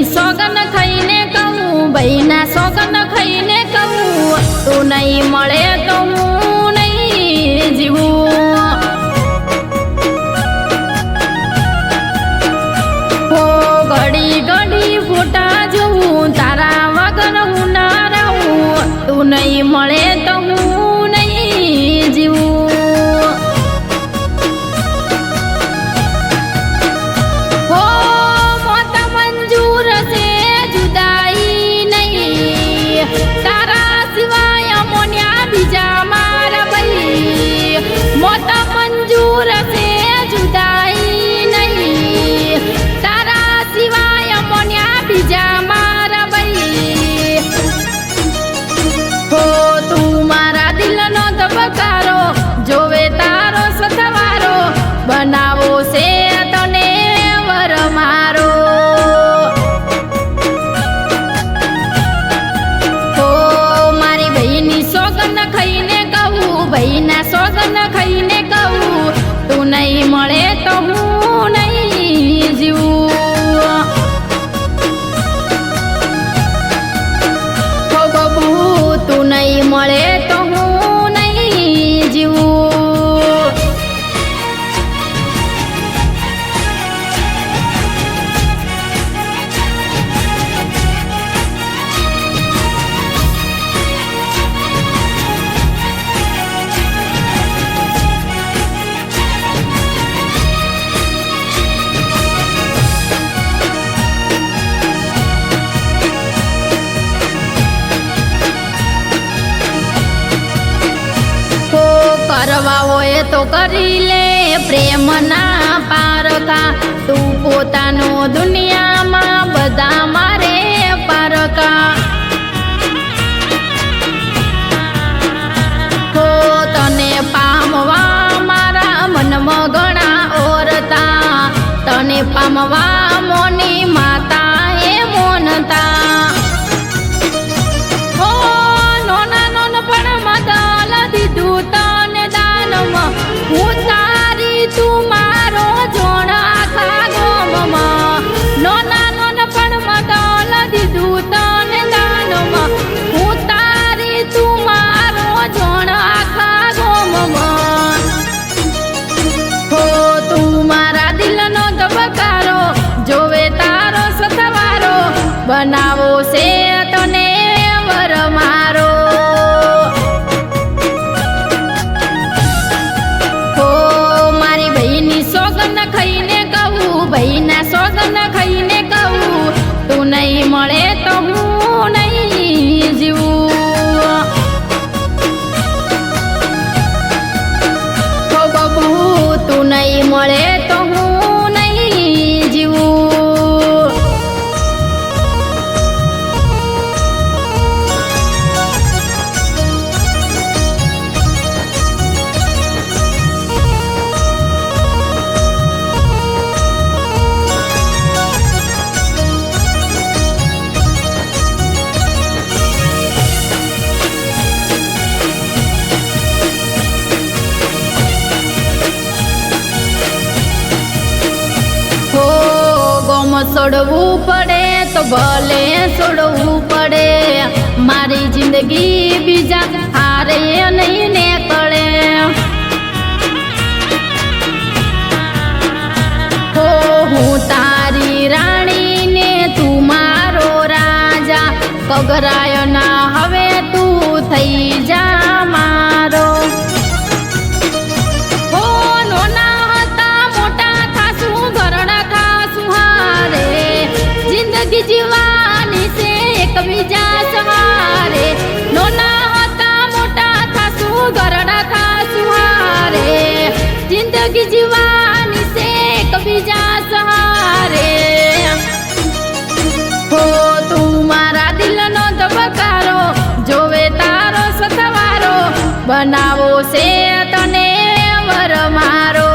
ની સોગન ખાઈને કહું ભાઈના સોગન ખાઈને કહું તું નહીં મળે તો હું નહીં જીવું. હો, ઘડી ઘડી ફોટા જોઉં, તારા વગર હું ના રહું તું નહીં મળે બનાવો છે તને વર મારો. તો મારી ભાઈની સોગન ખાઈને કહું ભાઈના સોગન ખાઈને તો કરી લે, પ્રેમના પારકા. તું પોતાનો દુનિયામાં બધા મારે પારકા. હો, તને પામવા મારા મનમાં ઘણા ઓરતા. તને પામવા મોની છોડવું પડે તો ભલે છોડવું પડે. મારી જિંદગી બીજા હારે નહીં ને કળે હો, હું તારી રાણી ને તું મારો રાજા. કગરાય જિંદગી જીવાની છે એકબીજા સહારે હો તું મારા દિલનો ધબકારો જોવે તારો સથવારો બનાવો છે તને વર મારો